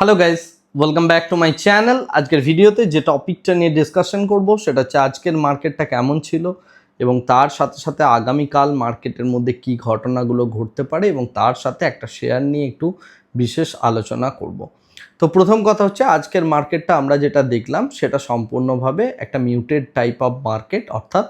Hello guys welcome back to my channel আজকের ভিডিওতে যে টপিকটা নিয়ে ডিসকাশন করব, সেটা হচ্ছে আজকের মার্কেটটা কেমন ছিল এবং তার সাথে সাথে আগামীকাল মার্কেটের মধ্যে কি ঘটনাগুলো ঘটতে পারে এবং তার সাথে একটা শেয়ার নিয়ে একটু বিশেষ আলোচনা করব। তো প্রথম কথা হচ্ছে আজকের মার্কেটটা আমরা যেটা দেখলাম, সেটা সম্পূর্ণভাবে একটা মিউটেড টাইপ অফ মার্কেট অর্থাৎ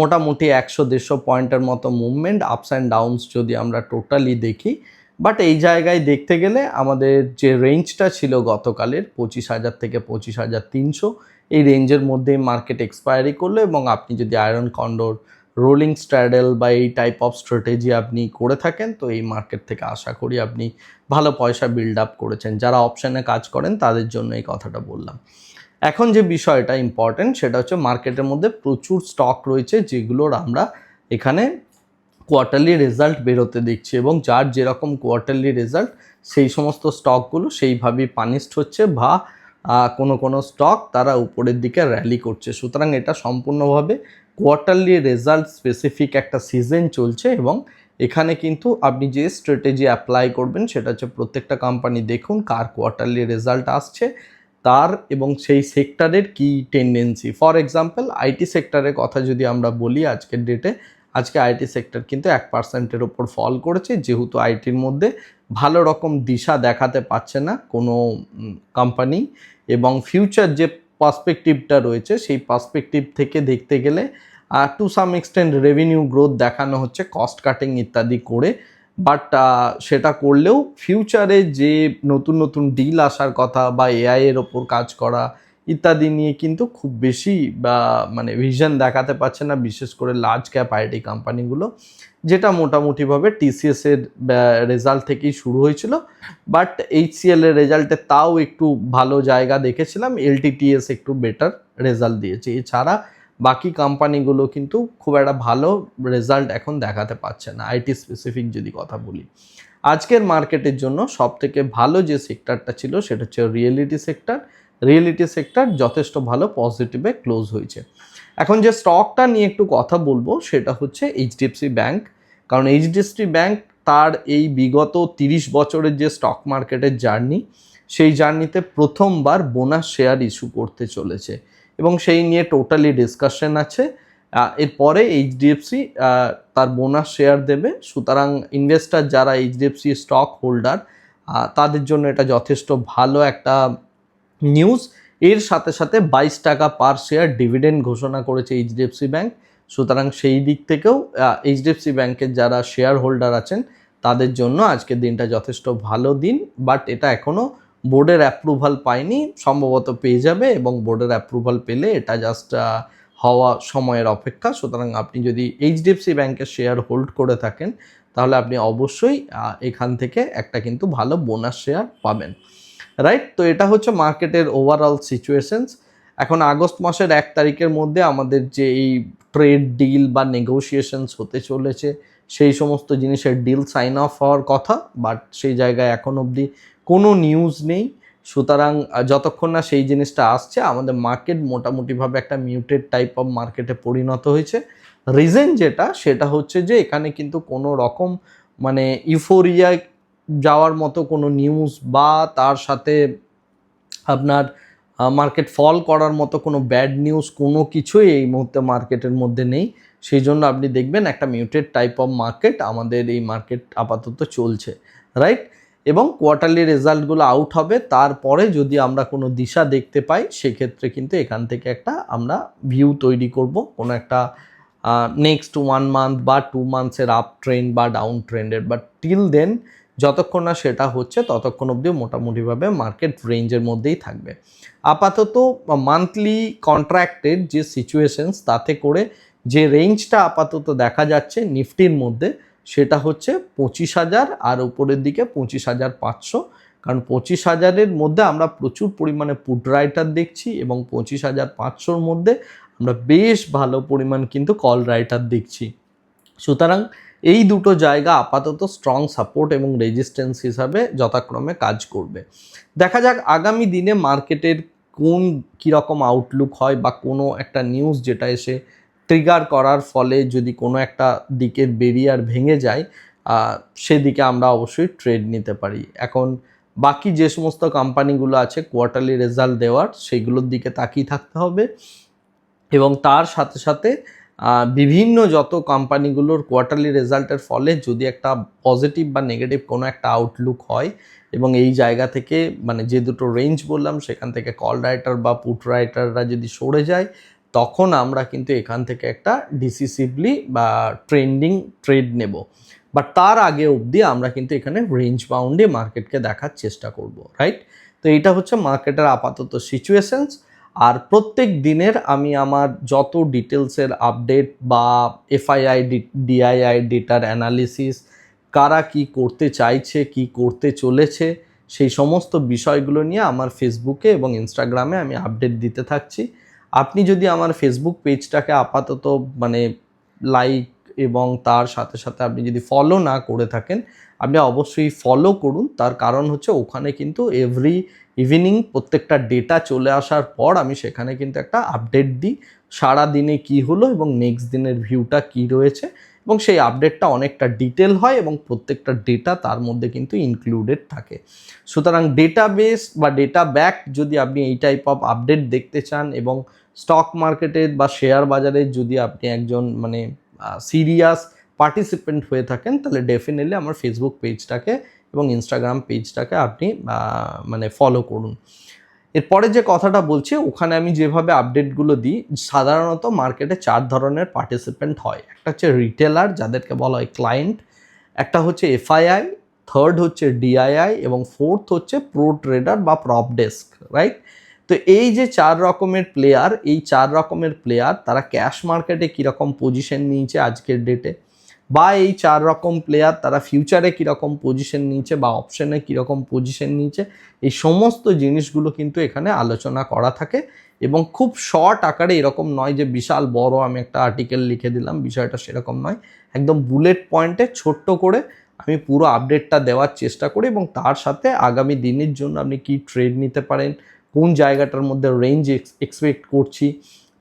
মোটামুটি একশো দেড়শো পয়েন্টের মতো মুভমেন্ট আপস অ্যান্ড ডাউনস যদি আমরা টোটালি দেখি বাট এই জায়গায় দেখতে গেলে আমাদের যে রেঞ্জটা ছিল গতকালের পঁচিশ হাজার থেকে পঁচিশ হাজার তিনশো, এই রেঞ্জের মধ্যেই মার্কেট এক্সপায়ারি করল এবং আপনি যদি আয়রন কন্ডোর রোলিং স্ট্র্যাডেল বা এই টাইপ অফ স্ট্র্যাটেজি আপনি করে থাকেন, তো এই মার্কেট থেকে আশা করি আপনি ভালো পয়সা বিল্ড আপ করেছেন। যারা অপশানে কাজ করেন, তাদের জন্য এই কথাটা বললাম। এখন যে বিষয়টা ইম্পর্টেন্ট সেটা হচ্ছে মার্কেটের মধ্যে প্রচুর স্টক রয়েছে, যেগুলোর আমরা এখানে কোয়ার্টারলি রেজাল্ট বেরোতে দেখছি এবং যার যেরকম কোয়ার্টারলি রেজাল্ট সেই সমস্ত স্টকগুলো সেইভাবেই পানিশড হচ্ছে বা কোনো কোনো স্টক তারা উপরের দিকে র্যালি করছে। সুতরাং এটা সম্পূর্ণভাবে কোয়ার্টারলি রেজাল্ট স্পেসিফিক একটা সিজন চলছে এবং এখানে কিন্তু আপনি যে স্ট্র্যাটেজি অ্যাপ্লাই করবেন সেটা হচ্ছে প্রত্যেকটা কোম্পানি দেখুন কার কোয়ার্টারলি রেজাল্ট আসছে, তার এবং সেই সেক্টরের কি টেন্ডেন্সি ফর এক্সাম্পল আইটি সেক্টরের কথা যদি আমরা বলি আজকের ডেটে আজকে আইটি সেক্টর কিন্তু এক পার্সেন্টের ওপর ফল করেছে। যেহেতু আইটির মধ্যে ভালো রকম দিশা দেখাতে পারছে না কোনো কোম্পানি এবং ফিউচার যে পার্সপেক্টিভটা রয়েছে, সেই পার্সপেক্টিভ থেকে দেখতে গেলে to some extent revenue growth দেখানো হচ্ছে কস্ট কাটিং ইত্যাদি করে। বাট সেটা করলেও ফিউচারে যে নতুন নতুন ডিল আসার কথা বা এআই এর ওপর কাজ করা ইত্যাদি নিয়ে কিন্তু খুব বেশি বা মানে ভিশন দেখাতে পারছে না, বিশেষ করে লার্জ ক্যাপ আইটি কোম্পানিগুলো যেটা মোটামুটিভাবে টিসিএস এর রেজাল্ট থেকেই শুরু হয়েছিল। বাট এইচসিএল এর রেজাল্টে তাও একটু ভালো জায়গা দেখেছিলাম এলটিটিএস একটু বেটার রেজাল্ট দিয়েছে। এছাড়া বাকি কোম্পানিগুলো কিন্তু খুব একটা ভালো রেজাল্ট এখন দেখাতে পারছে না আইটি স্পেসিফিক যদি কথা বলি। আজকের মার্কেটের জন্য সব থেকে ভালো যে সেক্টরটা ছিল, সেটা হচ্ছে রিয়েলিটি সেক্টর রিয়েলিটি সেক্টর যথেষ্ট ভালো, পজিটিভে ক্লোজ হয়েছে। এখন যে স্টকটা নিয়ে একটু কথা বলব, সেটা হচ্ছে এইচডিএফসি ব্যাংক। কারণ এইচডিএফসি ব্যাংক তার এই বিগত তিরিশ বছরের যে স্টক মার্কেটের জার্নি, সেই জার্নিতে প্রথমবার বোনাস শেয়ার ইস্যু করতে চলেছে। এবং সেই নিয়ে টোটালি ডিসকাশন আছে। এরপরে এইচডিএফসি তার বোনাস শেয়ার দেবে। সুতরাং ইনভেস্টার যারা এইচডিএফসি স্টক হোল্ডার তাদের জন্য এটা যথেষ্ট ভালো একটা নিউজ। এর সাথে সাথে বাইশ টাকা পার শেয়ার ডিভিডেন্ড ঘোষণা করেছে এইচডিএফসি ব্যাংক। সুতরাং সেই দিক থেকেও এইচডিএফসি ব্যাংকের যারা শেয়ার হোল্ডার আছেন, তাদের জন্য আজকের দিনটা যথেষ্ট ভালো দিন। বাট এটা এখনও বোর্ডের অ্যাপ্রুভাল পায়নি, সম্ভবত পেয়ে যাবে এবং বোর্ডের অ্যাপ্রুভাল পেলে এটা জাস্ট হওয়া সময়ের অপেক্ষা। সুতরাং আপনি যদি এইচডিএফসি ব্যাংকের শেয়ার হোল্ড করে থাকেন, তাহলে আপনি অবশ্যই এখান থেকে একটা কিন্তু ভালো বোনাস শেয়ার পাবেন। রাইট তো এটা হচ্ছে মার্কেটের ওভারঅল সিচুয়েশনস এখন আগস্ট মাসের এক তারিখের মধ্যে আমাদের যে এই ট্রেড ডিল বা নেগোসিয়েশনস হতে চলেছে, সেই সমস্ত জিনিসের ডিল সাইন অফ হওয়ার কথা বাট সেই জায়গায় এখন অবধি কোনো নিউজ নেই। সুতরাং যতক্ষণ না সেই জিনিসটা আসছে, আমাদের মার্কেট মোটামুটিভাবে একটা মিউটেড টাইপ অফ মার্কেটে পরিণত হয়েছে। রিজন যেটা, সেটা হচ্ছে যে এখানে কিন্তু কোনো রকম মানে ইউফোরিয়া যাওয়ার মতো কোনো নিউজ বা তার সাথে আপনার মার্কেট ফল করার মতো কোনো ব্যাড নিউজ কোনো কিছুই এই মুহূর্তে মার্কেটের মধ্যে নেই। সেই জন্য আপনি দেখবেন একটা মিউটেড টাইপ অফ মার্কেট আমাদের এই মার্কেট আপাতত চলছে রাইট এবং কোয়ার্টারলি রেজাল্টগুলো আউট হবে। তারপরে যদি আমরা কোনো দিশা দেখতে পাই, সেক্ষেত্রে কিন্তু এখান থেকে একটা আমরা ভিউ তৈরি করব। কোনো একটা নেক্সট ওয়ান মান্থ বা টু মান্থসের আপ ট্রেন্ড বা ডাউন ট্রেন্ডের বাট টিল দেন যতক্ষণ না সেটা হচ্ছে, ততক্ষণ অবধি মোটামুটিভাবে মার্কেট রেঞ্জের মধ্যেই থাকবে। আপাতত মান্থলি কন্ট্রাক্টের যে সিচুয়েশনস তাতে করে যে রেঞ্জটা আপাতত দেখা যাচ্ছে নিফটির মধ্যে, সেটা হচ্ছে পঁচিশ হাজার আর উপরের দিকে পঁচিশ হাজার পাঁচশো। কারণ পঁচিশ হাজারের মধ্যে আমরা প্রচুর পরিমাণে পুট রাইটার দেখছি এবং পঁচিশ হাজার পাঁচশোর মধ্যে আমরা বেশ ভালো পরিমাণ কিন্তু কল রাইটার দেখছি। সুতরাং এই দুটো জায়গা আপাতত স্ট্রং সাপোর্ট এবং রেজিস্ট্যান্স হিসাবে যথাক্রমে কাজ করবে। দেখা যাক আগামী দিনে মার্কেটের কোন কীরকম আউটলুক হয় বা কোনো একটা নিউজ যেটা এসে ট্রিগার করার ফলে যদি কোনো একটা দিকের বেরিয়ার ভেঙে যায় সেদিকে আমরা অবশ্যই ট্রেড নিতে পারি। এখন বাকি যে সমস্ত কোম্পানিগুলো আছে কোয়ার্টারলি রেজাল্ট দেওয়ার সেইগুলোর দিকে তাকিয়ে থাকতে হবে এবং তার সাথে সাথে বিভিন্ন যত কোম্পানিগুলোর কোয়ার্টারলি রেজাল্টের ফলে যদি একটা পজিটিভ বা নেগেটিভ কোনো একটা আউটলুক হয় এবং এই জায়গা থেকে মানে যে দুটো রেঞ্জ বললাম, সেখান থেকে কল রাইটার বা পুট রাইটাররা যদি সরে যায়, তখন আমরা কিন্তু এখান থেকে একটা ডিসিসিভলি বা ট্রেন্ডিং ট্রেড নেব। বাট তার আগে অবধি আমরা কিন্তু এখানে রেঞ্জ বাউন্ডে মার্কেটকে দেখার চেষ্টা করব রাইট তো এটা হচ্ছে মার্কেটের আপাতত সিচুয়েশনস আর প্রত্যেক দিনের আমি আমার যত ডিটেলসের আপডেট বা এফআইআই ডিআইআই ডেটার অ্যানালিসিস, কারা কি করতে চাইছে, কি করতে চলেছে, সেই সমস্ত বিষয়গুলো নিয়ে আমার ফেসবুকে এবং ইনস্টাগ্রামে আমি আপডেট দিতে থাকছি। আপনি যদি আমার ফেসবুক পেজটাকে আপাতত মানে লাইক এবং তার সাথে সাথে আপনি যদি ফলো না করে থাকেন, আপনি অবশ্যই ফলো করুন। তার কারণ হচ্ছে ওখানে কিন্তু এভরি ইভিনিং প্রত্যেকটা ডেটা চলে আসার পর আমি সেখানে কিন্তু একটা আপডেট দিই, সারা দিনে কি হলো এবং নেক্সট দিনের ভিউটা কি রয়েছে এবং সেই আপডেটটা অনেকটা ডিটেল হয় এবং প্রত্যেকটা ডেটা তার মধ্যে কিন্তু ইনক্লুডেড থাকে। সুতরাং ডেটাবেস বা ডেটা ব্যাক যদি আপনি এই টাইপ অফ আপডেট দেখতে চান এবং স্টক মার্কেটের বা শেয়ার বাজারে যদি আপনি একজন মানে সিরিয়াস পার্টিসিপেন্ট হয়ে থাকেন, তাহলে ডেফিনেটলি আমার ফেসবুক পেজটাকে এবং ইনস্টাগ্রাম পেজটাকে আপনি মানে ফলো করুন। এরপরে যে কথাটা বলছি, ওখানে আমি যেভাবে আপডেটগুলো দিই, সাধারণত মার্কেটে চার ধরনের পার্টিসিপেন্ট হয়। একটা হচ্ছে রিটেলার যাদেরকে বলা হয় ক্লায়েন্ট একটা হচ্ছে এফআইআই থার্ড হচ্ছে ডিআইআই এবং ফোর্থ হচ্ছে প্রো ট্রেডার বা প্রপ ডেস্ক রাইট তো এই যে চার রকমের প্লেয়ার এই চার রকমের প্লেয়ার তারা ক্যাশ মার্কেটে কীরকম পজিশন নিয়েছে আজকের ডেটে বা এই চার রকম প্লেয়ার তারা ফিউচারে কীরকম পজিশন নিয়েছে বা অপশনে কীরকম পজিশন নিয়েছে, এই সমস্ত জিনিসগুলো কিন্তু এখানে আলোচনা করা থাকে এবং খুব শর্ট আকারে এরকম নয় যে বিশাল বড় আমি একটা আর্টিকেল লিখে দিলাম, বিষয়টা সেরকম নয়। একদম বুলেট পয়েন্টে ছোট্ট করে আমি পুরো আপডেটটা দেওয়ার চেষ্টা করি এবং তার সাথে আগামী দিনের জন্য আপনি কি ট্রেড নিতে পারেন, কোন জায়গাটার মধ্যে রেঞ্জ এক্সপেক্ট করছি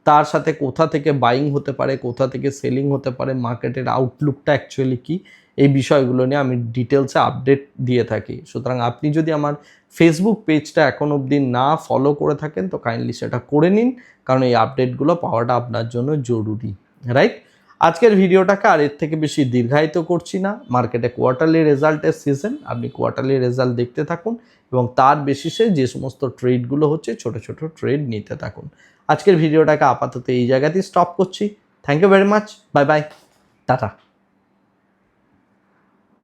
তার সাথে কোথা থেকে বাইং হতে পারে, কোথা থেকে সেলিং হতে পারে মার্কেটের আউটলুকটা অ্যাকচুয়ালি কি, এই বিষয়গুলো নিয়ে আমি ডিটেলসে আপডেট দিয়ে থাকি। সুতরাং আপনি যদি আমার ফেসবুক পেজটা এখন অবধি না ফলো করে থাকেন, তো কাইন্ডলি সেটা করে নিন, কারণ এই আপডেটগুলো পাওয়াটা আপনার জন্য জরুরি রাইট আজকের ভিডিওটাকে আর এর থেকে বেশি দীর্ঘায়িত করছি না। মার্কেটে কোয়ার্টারলি রেজাল্টের সিজন আপনি কোয়ার্টারলি রেজাল্ট দেখতে থাকুন এবং তার বেসিসে যে সমস্ত ট্রেডগুলো হচ্ছে, ছোট ছোট ট্রেড নিতে থাকুন। আজকের ভিডিওটাকে আপাতত এই জায়গাতেই স্টপ করছি। Thank you very much bye bye tata